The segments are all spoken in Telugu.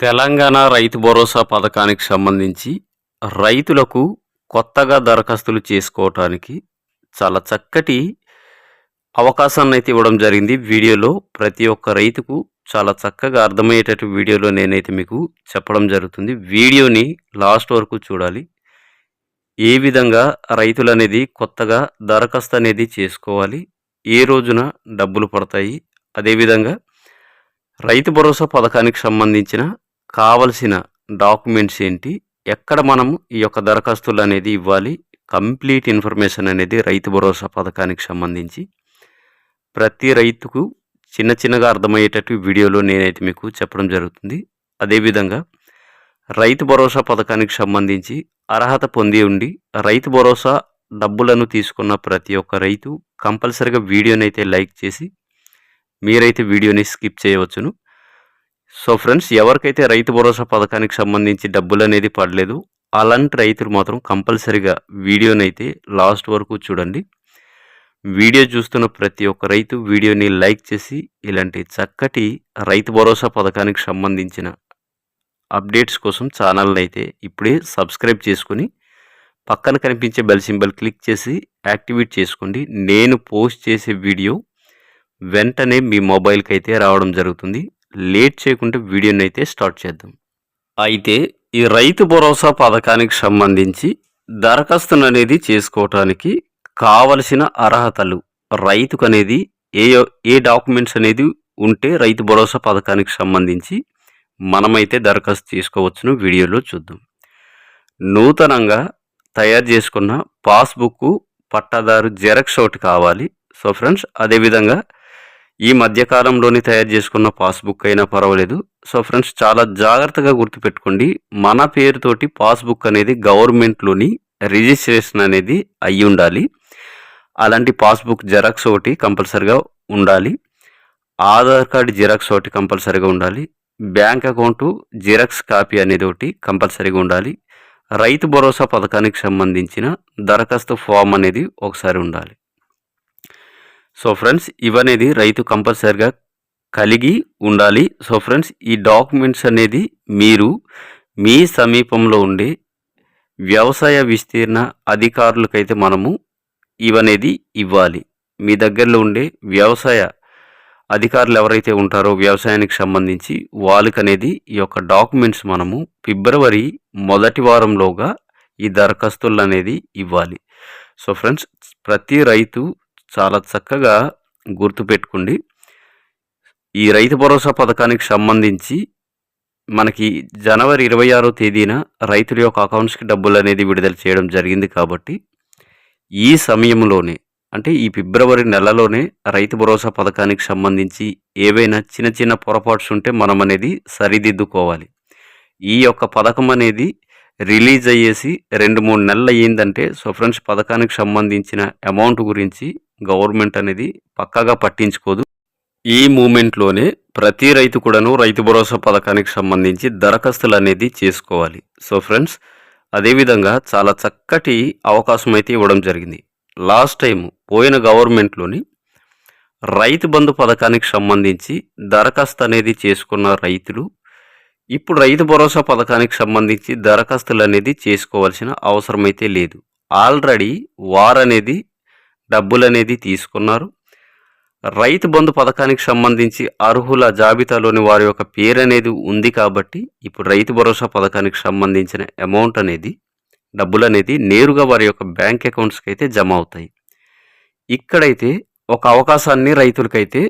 తెలంగాణ రైతు భరోసా పథకానికి సంబంధించి రైతులకు కొత్తగా దరఖాస్తులు చేసుకోవటానికి చాలా చక్కటి అవకాశాన్ని అయితే ఇవ్వడం జరిగింది. వీడియోలో ప్రతి ఒక్క రైతుకు చాలా చక్కగా అర్థమయ్యేటట్టు వీడియోలో నేనైతే మీకు చెప్పడం జరుగుతుంది. వీడియోని లాస్ట్ వరకు చూడాలి. ఏ విధంగా రైతులు అనేది కొత్తగా దరఖాస్తు అనేది చేసుకోవాలి ఏ రోజున డబ్బులు పడతాయి అదేవిధంగా రైతు భరోసా పథకానికి సంబంధించిన కావలసిన డాక్యుమెంట్స్ ఏంటి? ఎక్కడ మనం ఈ యొక్క దరఖాస్తులు అనేది ఇవ్వాలి? కంప్లీట్ ఇన్ఫర్మేషన్ అనేది రైతు భరోసా పథకానికి సంబంధించి. ప్రతి రైతుకు చిన్న చిన్నగా అర్థమయ్యేటట్టు వీడియోలో నేనైతే మీకు చెప్పడం జరుగుతుంది. అదేవిధంగా రైతు భరోసా పథకానికి సంబంధించి అర్హత పొంది ఉండి రైతు భరోసా డబ్బులను తీసుకున్న ప్రతి ఒక్క రైతు కంపల్సరిగా వీడియోనైతే అయితే లైక్ చేసి మీరైతే వీడియోని స్కిప్ చేయవచ్చును. సో ఫ్రెండ్స్ ఎవరికైతే రైతు భరోసా పథకానికి సంబంధించి డబ్బులు అనేది పడలేదు అలాంటి రైతులు మాత్రం కంపల్సరిగా వీడియోనైతే లాస్ట్ వరకు చూడండి. వీడియో చూస్తున్న ప్రతి ఒక్క రైతు వీడియోని లైక్ చేసి ఇలాంటి చక్కటి రైతు భరోసా పథకానికి సంబంధించిన అప్డేట్స్ కోసం ఛానల్ని అయితే ఇప్పుడే సబ్స్క్రైబ్ చేసుకొని పక్కన కనిపించే బెల్ సింబల్ క్లిక్ చేసి యాక్టివేట్ చేసుకోండి. నేను పోస్ట్ చేసే వీడియో వెంటనే మీ మొబైల్కి అయితే రావడం జరుగుతుంది. లేట్ చేయకుండా వీడియోని అయితే స్టార్ట్ చేద్దాం. అయితే ఈ రైతు భరోసా పథకానికి సంబంధించి దరఖాస్తును అనేది చేసుకోవటానికి కావలసిన అర్హతలు రైతుకు అనేది ఏ ఏ డాక్యుమెంట్స్ అనేది ఉంటే రైతు భరోసా పథకానికి సంబంధించి మనమైతే దరఖాస్తు చేసుకోవచ్చును వీడియోలో చూద్దాం. నూతనంగా తయారు చేసుకున్న పాస్బుక్ పట్టాదారు జెరాక్స్ ఒకటి కావాలి. సో ఫ్రెండ్స్ అదేవిధంగా ఈ మధ్యకాలంలోనే తయారు చేసుకున్న పాస్బుక్ అయినా పర్వాలేదు. సో ఫ్రెండ్స్ చాలా జాగ్రత్తగా గుర్తుపెట్టుకోండి. మన పేరుతోటి పాస్బుక్ అనేది గవర్నమెంట్లోని రిజిస్ట్రేషన్ అనేది అయి ఉండాలి. అలాంటి పాస్బుక్ జెరాక్స్ ఒకటి కంపల్సరిగా ఉండాలి. ఆధార్ కార్డు జిరాక్స్ ఒకటి కంపల్సరీగా ఉండాలి. బ్యాంక్ అకౌంటు జిరాక్స్ కాపీ అనేది ఒకటి కంపల్సరీగా ఉండాలి. రైతు భరోసా పథకానికి సంబంధించిన దరఖాస్తు ఫామ్ అనేది ఒకసారి ఉండాలి. సో ఫ్రెండ్స్ ఇవనేది రైతు కంపల్సరిగా కలిగి ఉండాలి. సో ఫ్రెండ్స్ ఈ డాక్యుమెంట్స్ అనేది మీరు మీ సమీపంలో ఉండే వ్యవసాయ విస్తీర్ణ అధికారులకైతే మనము ఇవనేది ఇవ్వాలి. మీ దగ్గరలో ఉండే వ్యవసాయ అధికారులు ఎవరైతే ఉంటారో వ్యవసాయానికి సంబంధించి వాళ్ళకనేది ఈ యొక్క డాక్యుమెంట్స్ మనము ఫిబ్రవరి మొదటి వారంలోగా ఈ దరఖాస్తులు అనేది ఇవ్వాలి. సో ఫ్రెండ్స్ ప్రతి రైతు చాలా చక్కగా గుర్తుపెట్టుకోండి. ఈ రైతు భరోసా పథకానికి సంబంధించి మనకి జనవరి ఇరవై ఆరో తేదీన రైతుల యొక్క అకౌంట్స్కి డబ్బులు అనేది విడుదల చేయడం జరిగింది కాబట్టి ఈ సమయంలోనే అంటే ఈ ఫిబ్రవరి నెలలోనే రైతు భరోసా పథకానికి సంబంధించి ఏవైనా చిన్న చిన్న పొరపాట్స్ ఉంటే మనం అనేది సరిదిద్దుకోవాలి. ఈ యొక్క పథకం అనేది రిలీజ్ అయ్యేసి రెండు మూడు నెలలు అయ్యిందంటే సో ఫ్రెండ్స్ పథకానికి సంబంధించిన అమౌంట్ గురించి గవర్నమెంట్ అనేది పక్కాగా పట్టించుకోదు. ఈ మూమెంట్లోనే ప్రతి రైతు కూడాను రైతు భరోసా పథకానికి సంబంధించి దరఖాస్తులు అనేది చేసుకోవాలి. సో ఫ్రెండ్స్ అదేవిధంగా చాలా చక్కటి అవకాశం అయితే ఇవ్వడం జరిగింది. లాస్ట్ టైం పోయిన గవర్నమెంట్లోని రైతు బంధు పథకానికి సంబంధించి దరఖాస్తు అనేది చేసుకున్న రైతులు ఇప్పుడు రైతు భరోసా పథకానికి సంబంధించి దరఖాస్తులు అనేది చేసుకోవాల్సిన అవసరం అయితే లేదు. ఆల్రెడీ వారనేది డబ్బులు అనేది తీసుకున్నారు. రైతు బంధు పథకానికి సంబంధించి అర్హుల జాబితాలోని వారి యొక్క పేరు అనేది ఉంది కాబట్టి ఇప్పుడు రైతు భరోసా పథకానికి సంబంధించిన అమౌంట్ అనేది డబ్బులు అనేది నేరుగా వారి యొక్క బ్యాంక్ అకౌంట్స్కి అయితే జమ అవుతాయి. ఇక్కడైతే ఒక అవకాశాన్ని రైతులకైతే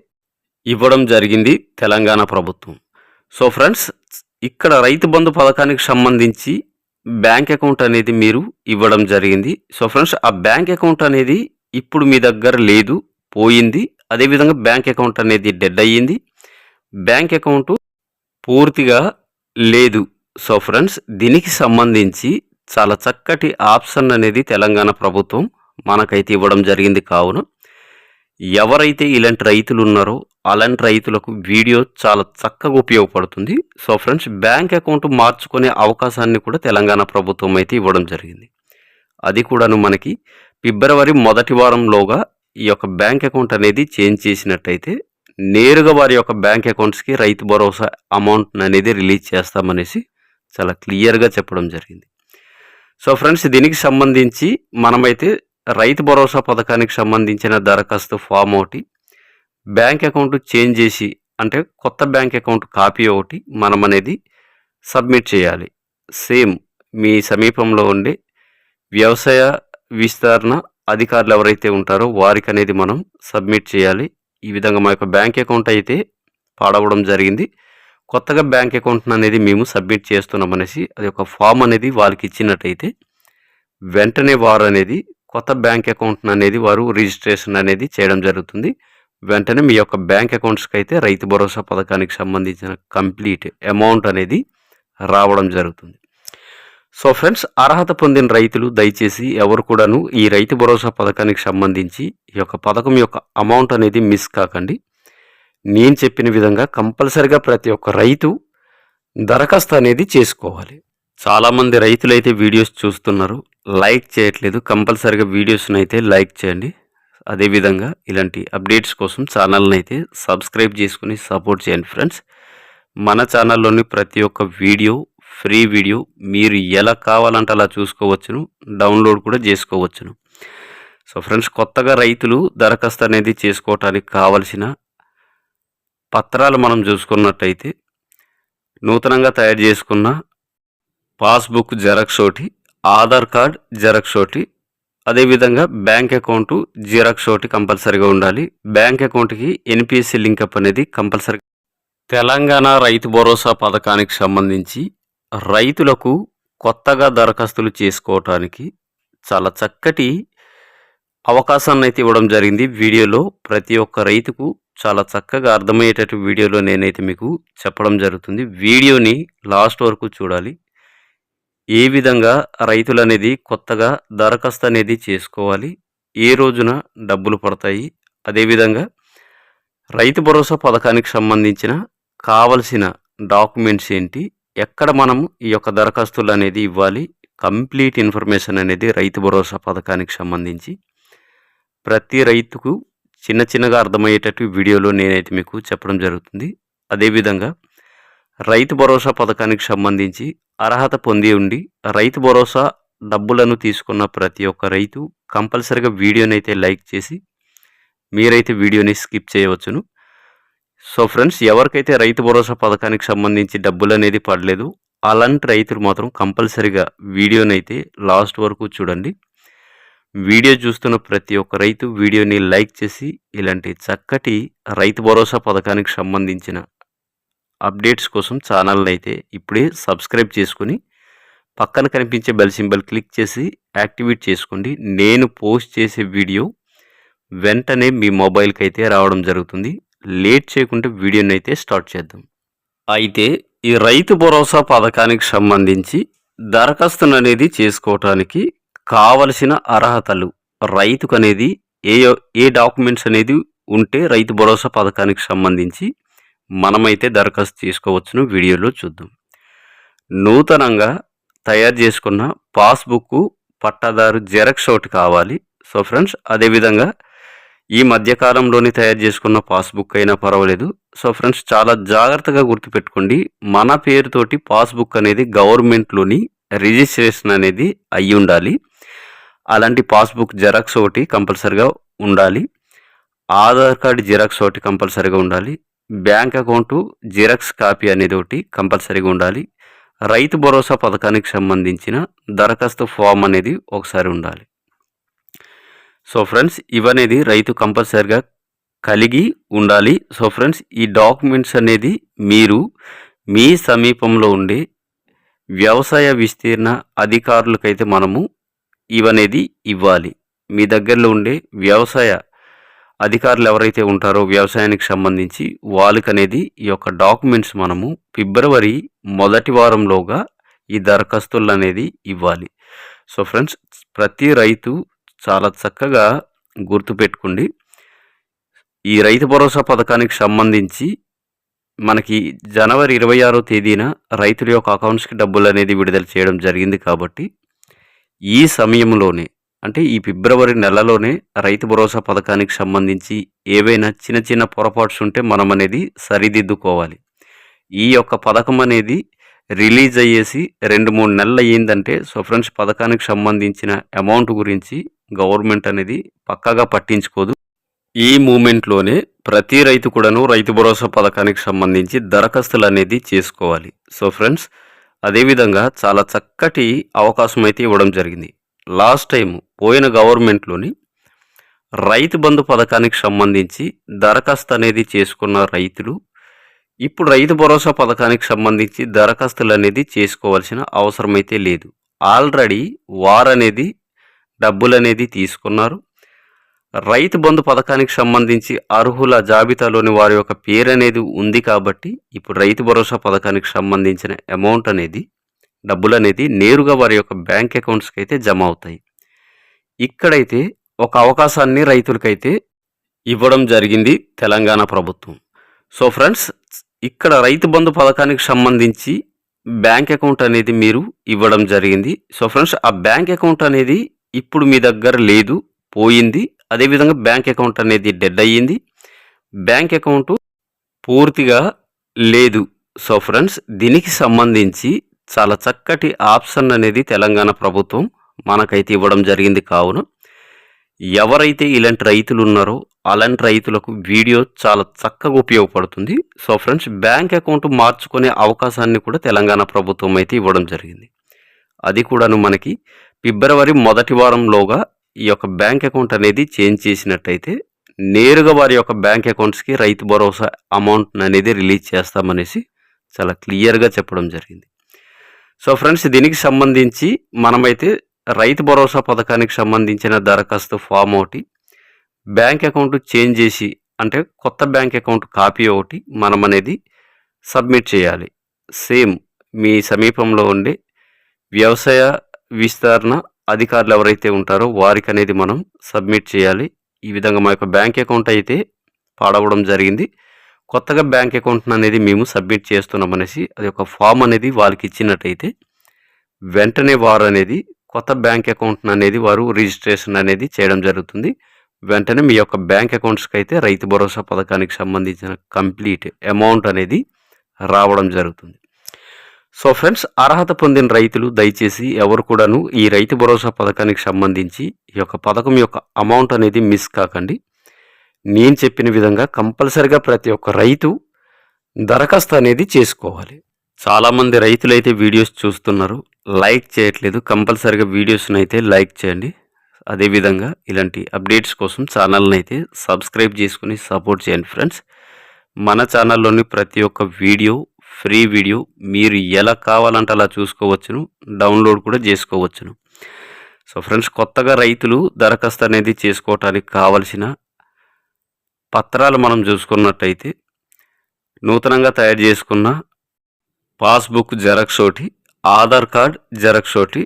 ఇవ్వడం జరిగింది తెలంగాణ ప్రభుత్వం. సో ఫ్రెండ్స్ ఇక్కడ రైతు బంధు పథకానికి సంబంధించి బ్యాంక్ అకౌంట్ అనేది మీరు ఇవ్వడం జరిగింది. సో ఫ్రెండ్స్ ఆ బ్యాంక్ అకౌంట్ అనేది ఇప్పుడు మీ దగ్గర లేదు పోయింది. అదేవిధంగా బ్యాంక్ అకౌంట్ అనేది డెడ్ అయ్యింది. బ్యాంక్ అకౌంట్ పూర్తిగా లేదు. సో ఫ్రెండ్స్ దీనికి సంబంధించి చాలా చక్కటి ఆప్షన్ అనేది తెలంగాణ ప్రభుత్వం మనకైతే ఇవ్వడం జరిగింది కావున ఎవరైతే ఇలాంటి రైతులు ఉన్నారో అలాంటి రైతులకు వీడియో చాలా చక్కగా ఉపయోగపడుతుంది. సో ఫ్రెండ్స్ బ్యాంక్ అకౌంట్ మార్చుకునే అవకాశాన్ని కూడా తెలంగాణ ప్రభుత్వం అయితే ఇవ్వడం జరిగింది. అది కూడాను మనకి ఫిబ్రవరి మొదటి వారంలోగా ఈ యొక్క బ్యాంక్ అకౌంట్ అనేది చేంజ్ చేసినట్టయితే నేరుగా వారి యొక్క బ్యాంక్ అకౌంట్స్కి రైతు భరోసా అమౌంట్ అనేది రిలీజ్ చేస్తామనేసి చాలా క్లియర్గా చెప్పడం జరిగింది. సో ఫ్రెండ్స్ దీనికి సంబంధించి మనమైతే రైతు భరోసా పథకానికి సంబంధించిన దరఖాస్తు ఫామ్ ఒకటి బ్యాంక్ అకౌంట్ చేంజ్ చేసి అంటే కొత్త బ్యాంక్ అకౌంట్ కాపీ ఒకటి మనం అనేది సబ్మిట్ చేయాలి. సేమ్ మీ సమీపంలో ఉండే వ్యవసాయ విస్తరణ అధికారులు ఎవరైతే ఉంటారో వారికి అనేది మనం సబ్మిట్ చేయాలి. ఈ విధంగా మా యొక్క బ్యాంక్ అకౌంట్ అయితే పాడవడం జరిగింది. కొత్తగా బ్యాంక్ అకౌంట్ అనేది మేము సబ్మిట్ చేస్తున్నాం అనేసి అది ఒక ఫామ్ అనేది వాళ్ళకి ఇచ్చినట్టయితే వెంటనే వారు అనేది కొత్త బ్యాంక్ అకౌంట్ అనేది వారు రిజిస్ట్రేషన్ అనేది చేయడం జరుగుతుంది. వెంటనే మీ యొక్క బ్యాంక్ అకౌంట్స్కి అయితే రైతు భరోసా పథకానికి సంబంధించిన కంప్లీట్ అమౌంట్ అనేది రావడం జరుగుతుంది. సో ఫ్రెండ్స్ అర్హత పొందిన రైతులు దయచేసి ఎవరు కూడాను ఈ రైతు భరోసా పథకానికి సంబంధించి ఈ యొక్క పథకం యొక్క అమౌంట్ అనేది మిస్ కాకండి. నేను చెప్పిన విధంగా కంపల్సరిగా ప్రతి ఒక్క రైతు దరఖాస్తు అనేది చేసుకోవాలి. చాలామంది రైతులైతే వీడియోస్ చూస్తున్నారు. లైక్ చేయట్లేదు. కంపల్సరిగా వీడియోస్ని అయితే లైక్ చేయండి. అదేవిధంగా ఇలాంటి అప్డేట్స్ కోసం ఛానల్ని అయితే సబ్స్క్రైబ్ చేసుకుని సపోర్ట్ చేయండి ఫ్రెండ్స్. మన ఛానల్లోని ప్రతి ఒక్క వీడియో ఫ్రీ వీడియో మీరు ఎలా కావాలంటే అలా చూసుకోవచ్చును. డౌన్లోడ్ కూడా చేసుకోవచ్చును. సో ఫ్రెండ్స్ కొత్తగా రైతులు దరఖాస్తు అనేది చేసుకోవటానికి కావలసిన పత్రాలు మనం చూసుకున్నట్టయితే నూతనంగా తయారు చేసుకున్న పాస్బుక్ జెరాక్స్ ఒకటి ఆధార్ కార్డ్ జెరాక్స్ ఒకటి అదేవిధంగా బ్యాంక్ అకౌంట్ జిరాక్స్ ఒకటి కంపల్సరీగా ఉండాలి. బ్యాంక్ అకౌంట్కి ఎన్పిఎస్సి లింకప్ అనేది కంపల్సరీ. తెలంగాణ రైతు భరోసా పథకానికి సంబంధించి రైతులకు కొత్తగా దరఖాస్తులు చేసుకోవటానికి చాలా చక్కటి అవకాశాన్ని అయితే ఇవ్వడం జరిగింది. వీడియోలో ప్రతి ఒక్క రైతుకు చాలా చక్కగా అర్థమయ్యేటట్టు వీడియోలో నేనైతే మీకు చెప్పడం జరుగుతుంది. వీడియోని లాస్ట్ వరకు చూడాలి. ఏ విధంగా రైతులు అనేది కొత్తగా దరఖాస్తు అనేది చేసుకోవాలి ఏ రోజున డబ్బులు పడతాయి అదేవిధంగా రైతు భరోసా పథకానికి సంబంధించిన కావలసిన డాక్యుమెంట్స్ ఏంటి ఎక్కడ మనం ఈ యొక్క దరఖాస్తులు అనేది ఇవ్వాలి కంప్లీట్ ఇన్ఫర్మేషన్ అనేది రైతు భరోసా పథకానికి సంబంధించి. ప్రతి రైతుకు చిన్న చిన్నగా అర్థమయ్యేటట్టు వీడియోలో నేనైతే మీకు చెప్పడం జరుగుతుంది. అదేవిధంగా రైతు భరోసా పథకానికి సంబంధించి అర్హత పొంది ఉండి రైతు భరోసా డబ్బులను తీసుకున్న ప్రతి ఒక్క రైతు కంపల్సరిగా వీడియోని అయితే లైక్ చేసి మీరైతే వీడియోని స్కిప్ చేయవచ్చును. సో ఫ్రెండ్స్ ఎవరికైతే రైతు భరోసా పథకానికి సంబంధించి డబ్బులు అనేది పడలేదు అలాంటి రైతులు మాత్రం కంపల్సరిగా వీడియోని అయితే లాస్ట్ వరకు చూడండి. వీడియో చూస్తున్న ప్రతి ఒక్క రైతు వీడియోని లైక్ చేసి ఇలాంటి చక్కటి రైతు భరోసా పథకానికి సంబంధించిన అప్డేట్స్ కోసం ఛానల్ని అయితే ఇప్పుడే సబ్స్క్రైబ్ చేసుకుని పక్కన కనిపించే బెల్ సింబల్ క్లిక్ చేసి యాక్టివేట్ చేసుకోండి. నేను పోస్ట్ చేసే వీడియో వెంటనే మీ మొబైల్కి అయితే రావడం జరుగుతుంది. లేట్ చేయకుండా వీడియోని అయితే స్టార్ట్ చేద్దాం. అయితే ఈ రైతు భరోసా పథకానికి సంబంధించి దరఖాస్తును అనేది చేసుకోవటానికి కావలసిన అర్హతలు రైతుకు అనేది ఏ ఏ డాక్యుమెంట్స్ అనేది ఉంటే రైతు భరోసా పథకానికి సంబంధించి మనమైతే దరఖాస్తు చేసుకోవచ్చును వీడియోలో చూద్దాం. నూతనంగా తయారు చేసుకున్న పాస్బుక్ పట్టాదారు జెరాక్స్ ఒకటి కావాలి. సో ఫ్రెండ్స్ అదేవిధంగా ఈ మధ్యకాలంలోనే తయారు చేసుకున్న పాస్బుక్ అయినా పర్వాలేదు. సో ఫ్రెండ్స్ చాలా జాగ్రత్తగా గుర్తుపెట్టుకోండి. మన పేరుతోటి పాస్బుక్ అనేది గవర్నమెంట్లోని రిజిస్ట్రేషన్ అనేది అయి ఉండాలి. అలాంటి పాస్బుక్ జెరాక్స్ ఒకటి కంపల్సరిగా ఉండాలి. ఆధార్ కార్డు జిరాక్స్ ఒకటి కంపల్సరీగా ఉండాలి. బ్యాంక్ అకౌంటు జిరాక్స్ కాపీ అనేది ఒకటి కంపల్సరీగా ఉండాలి. రైతు భరోసా పథకానికి సంబంధించిన దరఖాస్తు ఫామ్ అనేది ఒకసారి ఉండాలి. సో ఫ్రెండ్స్ ఇవనేది రైతు కంపల్సరిగా కలిగి ఉండాలి. సో ఫ్రెండ్స్ ఈ డాక్యుమెంట్స్ అనేది మీరు మీ సమీపంలో ఉండే వ్యవసాయ విస్తీర్ణ అధికారులకైతే మనము ఇవనేది ఇవ్వాలి. మీ దగ్గరలో ఉండే వ్యవసాయ అధికారులు ఎవరైతే ఉంటారో వ్యవసాయానికి సంబంధించి వాళ్ళకనేది ఈ యొక్క డాక్యుమెంట్స్ మనము ఫిబ్రవరి మొదటి వారంలోగా ఈ దరఖాస్తులు అనేది ఇవ్వాలి. సో ఫ్రెండ్స్ ప్రతి రైతు చాలా చక్కగా గుర్తుపెట్టుకోండి. ఈ రైతు భరోసా పథకానికి సంబంధించి మనకి జనవరి ఇరవై ఆరో తేదీన రైతుల యొక్క అకౌంట్స్కి డబ్బులు అనేది విడుదల చేయడం జరిగింది కాబట్టి ఈ సమయంలోనే అంటే ఈ ఫిబ్రవరి నెలలోనే రైతు భరోసా పథకానికి సంబంధించి ఏవైనా చిన్న చిన్న పొరపాట్స్ ఉంటే మనం అనేది సరిదిద్దుకోవాలి. ఈ యొక్క పథకం అనేది రిలీజ్ అయ్యేసి రెండు మూడు నెలలు అయ్యిందంటే సో ఫ్రెండ్స్ పథకానికి సంబంధించిన అమౌంట్ గురించి గవర్నమెంట్ అనేది పక్కాగా పట్టించుకోదు. ఈ మూమెంట్లోనే ప్రతి రైతు కూడాను రైతు భరోసా పథకానికి సంబంధించి దరఖాస్తులు అనేది చేసుకోవాలి. సో ఫ్రెండ్స్ అదేవిధంగా చాలా చక్కటి అవకాశం అయితే ఇవ్వడం జరిగింది. లాస్ట్ టైము పోయిన గవర్నమెంట్లోని రైతు బంధు పథకానికి సంబంధించి దరఖాస్తు అనేది చేసుకున్న రైతులు ఇప్పుడు రైతు భరోసా పథకానికి సంబంధించి దరఖాస్తులు అనేది చేసుకోవాల్సిన అవసరం అయితే లేదు. ఆల్రెడీ వారు అనేది డబ్బులు అనేది తీసుకున్నారు. రైతు బంధు పథకానికి సంబంధించి అర్హుల జాబితాలోని వారి యొక్క పేరు అనేది ఉంది కాబట్టి ఇప్పుడు రైతు భరోసా పథకానికి సంబంధించిన అమౌంట్ అనేది డబ్బులు అనేది నేరుగా వారి యొక్క బ్యాంక్ అకౌంట్స్కి అయితే జమ అవుతాయి. ఇక్కడైతే ఒక అవకాశాన్ని రైతులకైతే ఇవ్వడం జరిగింది తెలంగాణ ప్రభుత్వం. సో ఫ్రెండ్స్ ఇక్కడ రైతు బంధు పథకానికి సంబంధించి బ్యాంక్ అకౌంట్ అనేది మీరు ఇవ్వడం జరిగింది. సో ఫ్రెండ్స్ ఆ బ్యాంక్ అకౌంట్ అనేది ఇప్పుడు మీ దగ్గర లేదు పోయింది. అదేవిధంగా బ్యాంక్ అకౌంట్ అనేది డెడ్ అయ్యింది. బ్యాంక్ అకౌంట్ పూర్తిగా లేదు. సో ఫ్రెండ్స్ దీనికి సంబంధించి చాలా చక్కటి ఆప్షన్ అనేది తెలంగాణ ప్రభుత్వం మనకైతే ఇవ్వడం జరిగింది కావున ఎవరైతే ఇలాంటి రైతులు ఉన్నారో అలాంటి రైతులకు వీడియో చాలా చక్కగా ఉపయోగపడుతుంది. సో ఫ్రెండ్స్ బ్యాంక్ అకౌంట్ మార్చుకునే అవకాశాన్ని కూడా తెలంగాణ ప్రభుత్వం అయితే ఇవ్వడం జరిగింది. అది కూడాను మనకి ఫిబ్రవరి మొదటి వారంలోగా ఈ యొక్క బ్యాంక్ అకౌంట్ అనేది చేంజ్ చేసినట్టయితే నేరుగా వారి యొక్క బ్యాంక్ అకౌంట్స్కి రైతు భరోసా అమౌంట్ అనేది రిలీజ్ చేస్తామనేసి చాలా క్లియర్గా చెప్పడం జరిగింది. సో ఫ్రెండ్స్ దీనికి సంబంధించి మనమైతే రైతు భరోసా పథకానికి సంబంధించిన దరఖాస్తు ఫామ్ ఒకటి బ్యాంక్ అకౌంట్ చేంజ్ చేసి అంటే కొత్త బ్యాంక్ అకౌంట్ కాపీ ఒకటి మనం అనేది సబ్మిట్ చేయాలి. సేమ్ మీ సమీపంలో ఉండే వ్యవసాయ విస్తరణ అధికారులు ఎవరైతే ఉంటారో వారికి అనేది మనం సబ్మిట్ చేయాలి. ఈ విధంగా మా యొక్క బ్యాంక్ అకౌంట్ అయితే పాడవడం జరిగింది. కొత్తగా బ్యాంక్ అకౌంట్ అనేది మేము సబ్మిట్ చేస్తున్నాం అనేసి అది ఒక ఫామ్ అనేది వాళ్ళకి ఇచ్చినట్టయితే వెంటనే వారు అనేది కొత్త బ్యాంక్ అకౌంట్ అనేది వారు రిజిస్ట్రేషన్ అనేది చేయడం జరుగుతుంది. వెంటనే మీ యొక్క బ్యాంక్ అకౌంట్స్కి అయితే రైతు భరోసా పథకానికి సంబంధించిన కంప్లీట్ అమౌంట్ అనేది రావడం జరుగుతుంది. సో ఫ్రెండ్స్ అర్హత పొందిన రైతులు దయచేసి ఎవరు కూడాను ఈ రైతు భరోసా పథకానికి సంబంధించి ఈ యొక్క పథకం యొక్క అమౌంట్ అనేది మిస్ కాకండి. నేను చెప్పిన విధంగా కంపల్సరిగా ప్రతి ఒక్క రైతు దరఖాస్తు అనేది చేసుకోవాలి. చాలామంది రైతులు అయితే వీడియోస్ చూస్తున్నారు. లైక్ చేయట్లేదు. కంపల్సరిగా వీడియోస్ని అయితే లైక్ చేయండి. అదేవిధంగా ఇలాంటి అప్డేట్స్ కోసం ఛానల్ని అయితే సబ్స్క్రైబ్ చేసుకుని సపోర్ట్ చేయండి ఫ్రెండ్స్. మన ఛానల్లోని ప్రతి ఒక్క వీడియో ఫ్రీ వీడియో మీరు ఎలా కావాలంటే అలా చూసుకోవచ్చును. డౌన్లోడ్ కూడా చేసుకోవచ్చును. సో ఫ్రెండ్స్ కొత్తగా రైతులు దరఖాస్తు అనేది చేసుకోవటానికి కావలసిన పత్రాలు మనం చూసుకున్నట్టయితే నూతనంగా తయారు చేసుకున్న పాస్బుక్ జెరాక్స్ ఒకటి ఆధార్ కార్డ్ జెరాక్స్ ఒకటి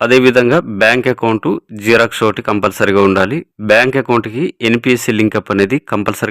అదేవిధంగా బ్యాంక్ అకౌంట్ జిరాక్స్ ఒకటి కంపల్సరీగా ఉండాలి. బ్యాంక్ అకౌంట్కి ఎన్పిఎస్సి లింకప్ అనేది కంపల్సరీ